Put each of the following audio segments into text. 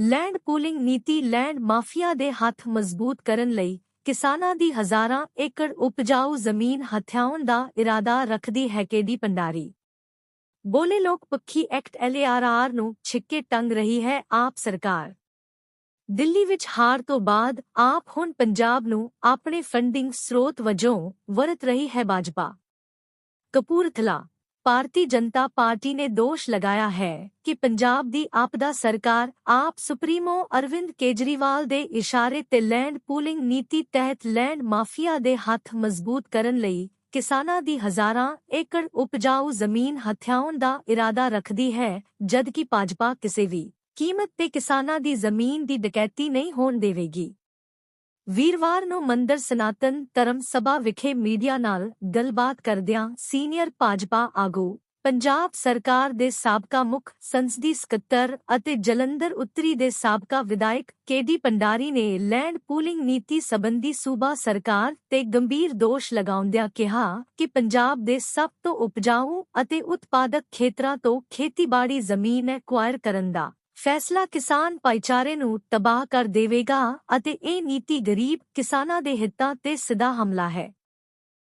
Land pooling ਨੀਤੀ land mafia ਦੇ ਹੱਥ ਮਜ਼ਬੂਤ ਕਰਨ ਲਈ ਕਿਸਾਨਾਂ ਦੀ ਹਜ਼ਾਰਾਂ ਏਕੜ ਉਪਜਾਊ ਜ਼ਮੀਨ ਹਥਿਆਉਣ ਦਾ ਇਰਾਦਾ ਰੱਖਦੀ ਹੈ ਕੇਡੀ ਪੰਡਾਰੀ ਬੋਲੇ ਲੋਕ ਪੱਖੀ ਐਕਟ ਐਲਏਆਰਆਰ ਨੂੰ ਛਿੱਕੇ ਟੰਗ ਰਹੀ ਹੈ ਆਪ ਸਰਕਾਰ। ਦਿੱਲੀ ਵਿੱਚ ਹਾਰ ਤੋਂ ਬਾਅਦ ਆਪ ਹੁਣ ਪੰਜਾਬ ਨੂੰ ਆਪਣੇ ਫੰਡਿੰਗ ਸਰੋਤ ਵਜੋਂ ਵਰਤ ਰਹੀ ਹੈ ਭਾਜਪਾ। ਕਪੂਰਥਲਾ ਭਾਰਤੀ ਜਨਤਾ ਪਾਰਟੀ ਨੇ ਦੋਸ਼ ਲਗਾਇਆ ਹੈ ਕਿ ਪੰਜਾਬ ਦੀ ਆਪਦਾ ਸਰਕਾਰ ਆਪ ਸੁਪਰੀਮੋ ਅਰਵਿੰਦ ਕੇਜਰੀਵਾਲ ਦੇ ਇਸ਼ਾਰੇ ਤੇ ਲੈਂਡ ਪੂਲਿੰਗ ਨੀਤੀ ਤਹਿਤ ਲੈਂਡ ਮਾਫੀਆ ਦੇ ਹੱਥ ਮਜ਼ਬੂਤ ਕਰਨ ਲਈ ਕਿਸਾਨਾਂ ਦੀ ਹਜ਼ਾਰਾਂ ਏਕੜ ਉਪਜਾਊ ਜ਼ਮੀਨ ਹਥਿਆਉਣ ਦਾ ਇਰਾਦਾ ਰੱਖਦੀ ਹੈ, ਜਦਕਿ ਭਾਜਪਾ ਕਿਸੇ ਵੀ ਕੀਮਤ ਤੇ ਕਿਸਾਨਾਂ ਦੀ ਜ਼ਮੀਨ ਦੀ ਡਕੈਤੀ ਨਹੀਂ ਹੋਣ ਦੇਵੇਗੀ। ਵੀਰਵਾਰ ਨੂੰ ਮੰਦਰ ਸਨਾਤਨ ਧਰਮ ਸਭਾ ਵਿਖੇ ਮੀਡੀਆ ਨਾਲ ਗੱਲਬਾਤ ਕਰਦਿਆਂ ਸੀਨੀਅਰ ਭਾਜਪਾ ਆਗੂ, ਪੰਜਾਬ ਸਰਕਾਰ ਦੇ ਸਾਬਕਾ ਮੁੱਖ ਸੰਸਦੀ ਸਕੱਤਰ ਅਤੇ ਜਲੰਧਰ ਉੱਤਰੀ ਦੇ ਸਾਬਕਾ ਵਿਧਾਇਕ ਕੇਡੀ ਪੰਡਾਰੀ ਨੇ ਲੈਂਡ ਪੂਲਿੰਗ ਨੀਤੀ ਸੰਬੰਧੀ ਸੂਬਾ ਸਰਕਾਰ ਤੇ ਗੰਭੀਰ ਦੋਸ਼ ਲਗਾਉਂਦਿਆਂ ਕਿਹਾ ਕਿ ਪੰਜਾਬ ਦੇ ਸਭ ਤੋਂ ਉਪਜਾਊ ਅਤੇ ਉਤਪਾਦਕ ਖੇਤਰਾਂ ਤੋਂ ਖੇਤੀਬਾੜੀ ਜ਼ਮੀਨ ਐਕਵਾਇਰ ਕਰਨ ਦਾ ਫੈਸਲਾ ਕਿਸਾਨ ਭਾਈਚਾਰੇ ਨੂੰ ਤਬਾਹ ਕਰ ਦੇਵੇਗਾ ਅਤੇ ਇਹ ਨੀਤੀ ਗਰੀਬ ਕਿਸਾਨਾਂ ਦੇ ਹਿੱਤਾਂ ਤੇ ਸਿੱਧਾ ਹਮਲਾ ਹੈ।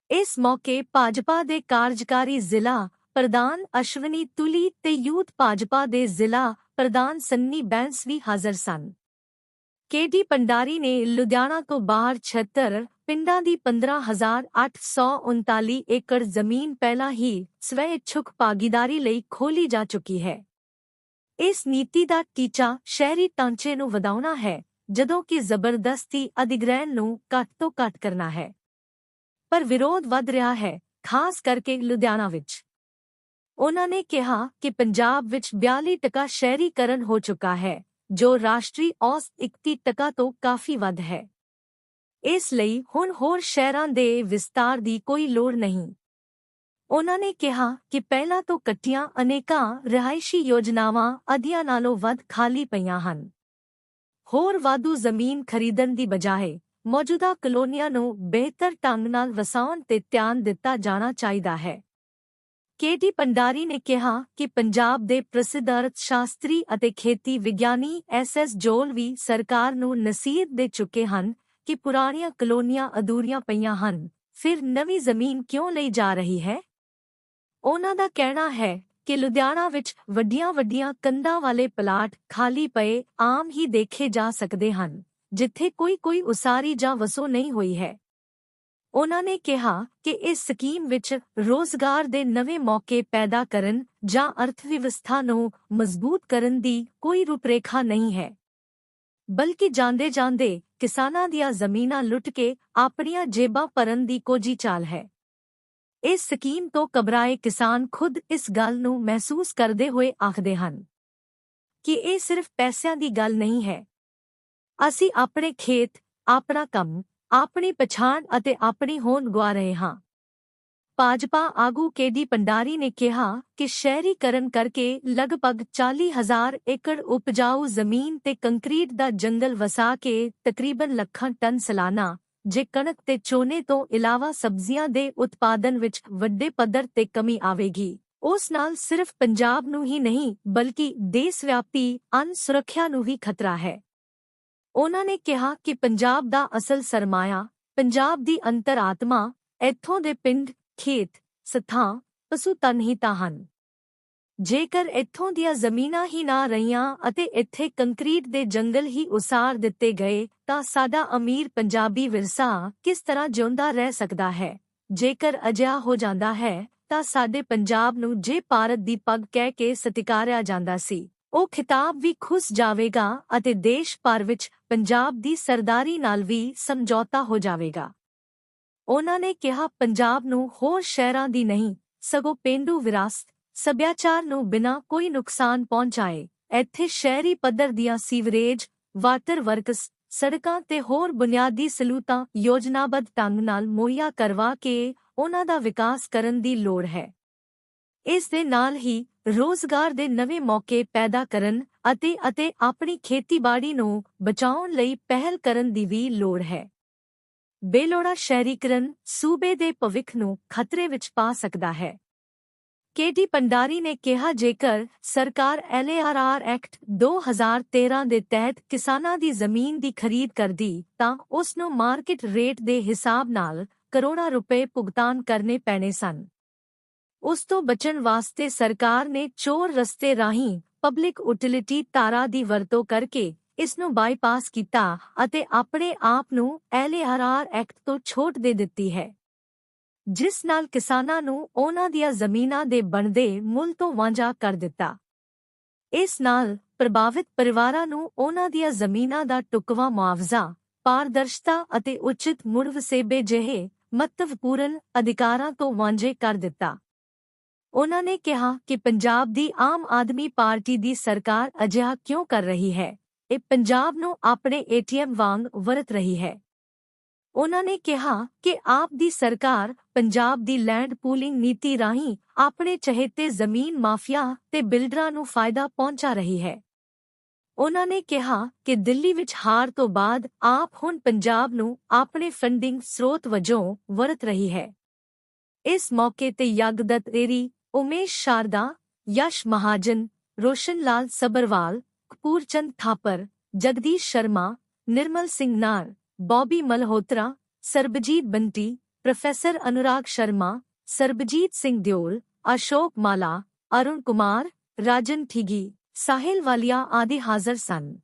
ਇਸ ਮੌਕੇ ਭਾਜਪਾ ਦੇ ਕਾਰਜਕਾਰੀ ਜ਼ਿਲ੍ਹਾ ਪ੍ਰਧਾਨ ਅਸ਼ਵਨੀ ਤੁਲੀ ਤੇ ਯੂਥ ਭਾਜਪਾ ਦੇ ਜ਼ਿਲ੍ਹਾ ਪ੍ਰਧਾਨ ਸੰਨੀ ਬੈਂਸ ਵੀ ਹਾਜ਼ਰ ਸਨ। ਕੇਡੀ ਪੰਡਾਰੀ ਨੇ ਲੁਧਿਆਣਾ ਤੋਂ ਬਾਹਰ 76 ਪਿੰਡਾਂ ਦੀ 15839 ਏਕੜ ਜ਼ਮੀਨ ਪਹਿਲਾਂ ਹੀ ਸਵੈ ਇੱਛੁਕ ਭਾਗੀਦਾਰੀ ਲਈ ਖੋਲੀ ਜਾ ਚੁੱਕੀ ਹੈ। ਇਸ ਨੀਤੀ ਦਾ ਟੀਚਾ ਸ਼ਹਿਰੀ ਢਾਂਚੇ ਨੂੰ ਵਧਾਉਣਾ ਹੈ, ਜਦੋਂ ਕਿ ਜ਼ਬਰਦਸਤੀ ਅਧਿਗ੍ਰਹਿਣ ਨੂੰ ਘੱਟ ਤੋਂ ਘੱਟ ਕਰਨਾ ਹੈ। ਪਰ ਵਿਰੋਧ ਵੱਧ ਰਿਹਾ ਹੈ, ਖਾਸ ਕਰਕੇ ਲੁਧਿਆਣਾ ਵਿੱਚ। ਉਹਨਾਂ ਨੇ ਕਿਹਾ ਕਿ ਪੰਜਾਬ ਵਿੱਚ 42% ਸ਼ਹਿਰੀਕਰਨ ਹੋ ਚੁੱਕਾ ਹੈ, ਜੋ ਰਾਸ਼ਟਰੀ ਔਸਤ 31% ਤੋਂ ਕਾਫੀ ਵੱਧ ਹੈ। ਇਸ ਲਈ ਹੁਣ ਹੋਰ ਸ਼ਹਿਰਾਂ ਦੇ ਵਿਸਤਾਰ ਦੀ ਕੋਈ ਲੋੜ ਨਹੀਂ। ਉਨ੍ਹਾਂ ਨੇ ਕਿਹਾ ਕਿ ਪਹਿਲਾਂ ਤੋਂ ਕੱਟੀਆਂ ਅਨੇਕਾਂ ਰਿਹਾਇਸ਼ੀ ਯੋਜਨਾਵਾਂ ਅਧਿਆਂ ਨਾਲੋਂ ਵੱਧ ਖਾਲੀ ਪਈਆਂ ਹਨ। ਹੋਰ ਵਾਧੂ ਜ਼ਮੀਨ ਖਰੀਦਣ ਦੀ ਬਜਾਏ ਮੌਜੂਦਾ ਕਲੋਨੀਆਂ ਨੂੰ ਬਿਹਤਰ ਢੰਗ ਨਾਲ ਵਸਾਉਣ ਤੇ ਧਿਆਨ ਦਿੱਤਾ ਜਾਣਾ ਚਾਹੀਦਾ ਹੈ। ਕੇਟੀ ਪੰਡਾਰੀ ਨੇ ਕਿਹਾ ਕਿ ਪੰਜਾਬ ਦੇ ਪ੍ਰਸਿੱਧ ਅਰਥ ਸ਼ਾਸਤਰੀ ਅਤੇ ਖੇਤੀ ਵਿਗਿਆਨੀ ਐਸ ਐਸ ਜੋਲ ਵੀ ਸਰਕਾਰ ਨੂੰ ਨਸੀਹਤ ਦੇ ਚੁੱਕੇ ਹਨ ਕਿ ਪੁਰਾਣੀਆਂ ਕਲੋਨੀਆਂ ਅਧੂਰੀਆਂ ਪਈਆਂ ਹਨ। ਫਿਰ ਨਵੀਂ ਜ਼ਮੀਨ ਕਿਉਂ ਲਈ ਜਾ ਰਹੀ ਹੈ? ਉਨ੍ਹਾਂ ਦਾ ਕਹਿਣਾ ਹੈ ਕਿ ਲੁਧਿਆਣਾ ਵਿੱਚ ਵੱਡੀਆਂ-ਵੱਡੀਆਂ ਕੰਧਾਂ ਵਾਲੇ ਪਲਾਟ ਖਾਲੀ ਪਏ ਆਮ ਹੀ ਦੇਖੇ ਜਾ ਸਕਦੇ ਹਨ, ਜਿੱਥੇ ਕੋਈ-ਕੋਈ ਉਸਾਰੀ ਜਾਂ ਵਸੋ ਨਹੀਂ ਹੋਈ ਹੈ। ਉਨ੍ਹਾਂ ਨੇ ਕਿਹਾ ਕਿ ਇਸ ਸਕੀਮ ਵਿੱਚ ਰੋਜ਼ਗਾਰ ਦੇ ਨਵੇਂ ਮੌਕੇ ਪੈਦਾ ਕਰਨ ਜਾਂ ਅਰਥਵਿਵਸਥਾ ਨੂੰ ਮਜ਼ਬੂਤ ਕਰਨ ਦੀ ਕੋਈ ਰੂਪਰੇਖਾ ਨਹੀਂ ਹੈ। ਬਲਕਿ ਜਾਂਦੇ-ਜਾਂਦੇ ਕਿਸਾਨਾਂ ਦੀਆਂ ਜ਼ਮੀਨਾਂ ਲੁੱਟ ਕੇ ਆਪਣੀਆਂ ਜੇਬਾਂ ਭਰਨ ਦੀ ਕੋਝੀ ਚਾਲ ਹੈ। ਇਸ ਸਕੀਮ ਤੋਂ ਕਬਰਾਏ ਕਿਸਾਨ ਖੁਦ ਇਸ ਗੱਲ ਨੂੰ ਮਹਿਸੂਸ ਕਰਦੇ ਹੋਏ ਆਖਦੇ ਹਨ ਕਿ ਇਹ ਸਿਰਫ ਪੈਸਿਆਂ ਦੀ ਗੱਲ ਨਹੀਂ ਹੈ। ਅਸੀਂ ਆਪਣੇ ਖੇਤ, ਆਪਣਾ ਕੰਮ, ਆਪਣੀ ਪਛਾਣ ਅਤੇ ਆਪਣੀ ਹੋਂਦ ਗਵਾ ਰਹੇ ਹਾਂ। ਭਾਜਪਾ ਆਗੂ ਕੇਡੀ ਪੰਡਾਰੀ ਨੇ ਕਿਹਾ ਕਿ ਸ਼ਹਿਰੀਕਰਨ ਕਰਕੇ ਲਗਭਗ 40000 ਏਕੜ ਉਪਜਾਊ ਜ਼ਮੀਨ ਤੇ ਕੰਕਰੀਟ ਦਾ ਜੰਗਲ ਵਸਾ ਕੇ ਤਕਰੀਬਨ ਲੱਖਾਂ ਟਨ ਸਾਲਾਨਾ ਜੇ ਕਣਕ ਤੇ ਚੋਨੇ ਤੋਂ ਇਲਾਵਾ ਸਬਜ਼ੀਆਂ ਦੇ ਉਤਪਾਦਨ ਵਿੱਚ ਵੱਡੇ ਪੱਧਰ ਤੇ ਕਮੀ ਆਵੇਗੀ, ਉਸ ਨਾਲ ਸਿਰਫ ਪੰਜਾਬ ਨੂੰ ਹੀ ਨਹੀਂ, ਬਲਕਿ ਦੇਸ਼ ਵਿਆਪੀ ਅਨ ਸੁਰੱਖਿਆ ਨੂੰ ਵੀ ਖਤਰਾ ਹੈ। ਉਹਨਾਂ ਨੇ ਕਿਹਾ ਕਿ ਪੰਜਾਬ ਦਾ ਅਸਲ ਸਰਮਾਇਆ, ਪੰਜਾਬ ਦੀ ਅੰਤਰਾਤਮਾ ਇੱਥੋਂ ਦੇ ਪਿੰਡ, ਖੇਤ ਸਥਾਂ ਪਸ਼ੂ ਤਨ ਹੀ ਤਾਂ ਹਨ। ਜੇਕਰ ਇੱਥੋਂ ਦੀਆਂ ਜ਼ਮੀਨਾਂ ਹੀ ਨਾ ਰਹੀਆਂ ਅਤੇ ਇੱਥੇ ਕੰਕਰੀਟ ਦੇ ਜੰਗਲ ਹੀ ਉਸਾਰ ਦਿੱਤੇ ਗਏ, ਤਾਂ ਸਾਡਾ ਅਮੀਰ ਪੰਜਾਬੀ ਵਿਰਸਾ ਕਿਸ ਤਰ੍ਹਾਂ ਜਿਉਂਦਾ ਰਹਿ ਸਕਦਾ ਹੈ? ਜੇਕਰ ਅਜਿਹਾ ਹੋ ਜਾਂਦਾ ਹੈ, ਤਾਂ ਸਾਡੇ ਪੰਜਾਬ ਨੂੰ ਜੇ ਭਾਰਤ ਦੀ ਪੱਗ ਕਹਿ ਕੇ ਸਤਿਕਾਰਿਆ ਜਾਂਦਾ ਸੀ। ਉਹ ਖਿਤਾਬ ਵੀ ਖੁੱਸ ਜਾਵੇਗਾ ਅਤੇ ਦੇਸ਼ ਭਰ ਵਿੱਚ ਪੰਜਾਬ ਦੀ ਸਰਦਾਰੀ ਨਾਲ ਵੀ ਸਮਝੌਤਾ ਹੋ ਜਾਵੇਗਾ। ਉਹਨਾਂ ਨੇ ਕਿਹਾ, ਪੰਜਾਬ ਨੂੰ ਹੋਰ ਸ਼ਹਿਰਾਂ ਦੀ ਨਹੀਂ, ਸਗੋਂ ਪਿੰਡੂ ਵਿਰਾਸਤ ਸੱਭਿਆਚਾਰ ਨੂੰ ਬਿਨਾਂ ਕੋਈ ਨੁਕਸਾਨ ਪਹੁੰਚਾਏ। ਇੱਥੇ ਸ਼ਹਿਰੀ ਪੱਧਰ ਦੀਆਂ ਸੀਵਰੇਜ, ਵਾਟਰ ਵਰਕਸ, ਸੜਕਾਂ ਤੇ ਹੋਰ ਬੁਨਿਆਦੀ ਸਹੂਲਤਾਂ ਯੋਜਨਾਬੱਧ ਢੰਗ ਨਾਲ ਮੁਹੱਈਆ ਕਰਵਾ ਕੇ ਉਹਨਾਂ ਦਾ ਵਿਕਾਸ ਕਰਨ ਦੀ ਲੋੜ ਹੈ। ਇਸ ਦੇ ਨਾਲ ਹੀ ਰੋਜ਼ਗਾਰ ਦੇ ਨਵੇਂ ਮੌਕੇ ਪੈਦਾ ਕਰਨ ਅਤੇ ਅਤੇ ਆਪਣੀ ਖੇਤੀਬਾੜੀ ਨੂੰ ਬਚਾਉਣ ਲਈ ਪਹਿਲ ਕਰਨ ਦੀ ਵੀ ਲੋੜ ਹੈ। ਬੇਲੋੜਾ ਸ਼ਹਿਰੀਕਰਨ ਸੂਬੇ ਦੇ ਭਵਿੱਖ ਨੂੰ ਖਤਰੇ ਵਿੱਚ ਪਾ ਸਕਦਾ ਹੈ। ਕੇਟੀ ਪੰਡਾਰੀ ਨੇ ਕਿਹਾ ਜੇਕਰ ਸਰਕਾਰ ਐਲਏਆਰਆਰ ਐਕਟ 2013 ਦੇ ਤਹਿਤ ਕਿਸਾਨਾਂ ਦੀ ਜ਼ਮੀਨ ਦੀ ਖਰੀਦ ਕਰਦੀ, ਤਾਂ ਉਸ ਨੂੰ ਮਾਰਕੀਟ ਰੇਟ ਦੇ ਹਿਸਾਬ ਨਾਲ ਕਰੋੜਾਂ ਰੁਪਏ ਭੁਗਤਾਨ ਕਰਨੇ ਪੈਣੇ ਸਨ। ਉਸ ਤੋਂ ਬਚਣ ਵਾਸਤੇ ਸਰਕਾਰ ਨੇ ਚੋਰ ਰਸਤੇ ਰਾਹੀਂ ਪਬਲਿਕ ਯੂਟਿਲਿਟੀ ਤਾਰਾ ਦੀ ਵਰਤੋਂ ਕਰਕੇ ਇਸ ਨੂੰ ਬਾਈਪਾਸ ਕੀਤਾ ਅਤੇ ਆਪਣੇ ਆਪ ਨੂੰ ਐਲਏਆਰਆਰ ਐਕਟ ਤੋਂ ਛੋਟ ਦੇ ਦਿੱਤੀ ਹੈ। ਜਿਸ ਨਾਲ ਕਿਸਾਨਾਂ ਨੂੰ ਉਹਨਾਂ ਦੀਆਂ ਜ਼ਮੀਨਾਂ ਦੇ ਬਣਦੇ ਮੁੱਲ ਤੋਂ ਵਾਂਝਾ ਕਰ ਦਿੱਤਾ। ਇਸ ਨਾਲ ਪ੍ਰਭਾਵਿਤ ਪਰਿਵਾਰਾਂ ਨੂੰ ਉਹਨਾਂ ਦੀਆਂ ਜ਼ਮੀਨਾਂ ਦਾ ਟੁਕਵਾ ਮੁਆਵਜ਼ਾ, ਪਾਰਦਰਸ਼ਤਾ ਅਤੇ ਉਚਿਤ ਮੁੜ ਵਸੇਬੇ ਜਿਹੇ ਮਹੱਤਵਪੂਰਨ ਅਧਿਕਾਰਾਂ ਤੋਂ ਵਾਂਝੇ ਕਰ ਦਿੱਤਾ। ਉਹਨਾਂ ਨੇ ਕਿਹਾ ਕਿ ਪੰਜਾਬ ਦੀ ਆਮ ਆਦਮੀ ਪਾਰਟੀ ਦੀ ਸਰਕਾਰ ਅਜਿਹਾ ਕਿਉਂ ਕਰ ਰਹੀ ਹੈ? ਇਹ ਪੰਜਾਬ ਨੂੰ ਆਪਣੇ ਏਟੀਐਮ ਵਾਂਗ ਵਰਤ ਰਹੀ ਹੈ। ਉਨ੍ਹਾਂ ਨੇ ਕਿਹਾ ਕਿ ਆਪ ਦੀ ਸਰਕਾਰ ਪੰਜਾਬ ਦੀ ਲੈਂਡ ਪੂਲਿੰਗ ਨੀਤੀ ਰਾਹੀਂ ਆਪਣੇ ਚਹੇਤੇ ਜ਼ਮੀਨ ਮਾਫੀਆ ਤੇ ਬਿਲਡਰਾਂ ਨੂੰ ਫਾਇਦਾ ਪਹੁੰਚਾ ਰਹੀ ਹੈ। ਉਹਨਾਂ ਨੇ ਕਿਹਾ ਕਿ ਦਿੱਲੀ ਵਿੱਚ ਹਾਰ ਤੋਂ ਬਾਅਦ ਆਪ ਹੁਣ ਪੰਜਾਬ ਨੂੰ ਆਪਣੇ ਫੰਡਿੰਗ ਸਰੋਤ ਵਜੋਂ ਵਰਤ ਰਹੀ ਹੈ। ਇਸ ਮੌਕੇ ਤੇ ਯਗਦਤ ਏਰੀ ਉਮੇਸ਼ ਸ਼ਾਰਦਾ, ਯਸ਼ ਮਹਾਜਨ ਰੋਸ਼ਨ ਲਾਲ ਸਬਰਵਾਲ, ਕਪੂਰਚੰਦ ਥਾਪਰ, ਜਗਦੀਸ਼ ਸ਼ਰਮਾ, ਨਿਰਮਲ ਸਿੰਘ ਨਾਰ बॉबी मल्होत्रा, सरबजीत बंटी, प्रोफेसर अनुराग शर्मा, सरबजीत सिंह देओल, अशोक माला, अरुण कुमार, राजन ठिगी, साहिल वालिया आदि हाजिर सन।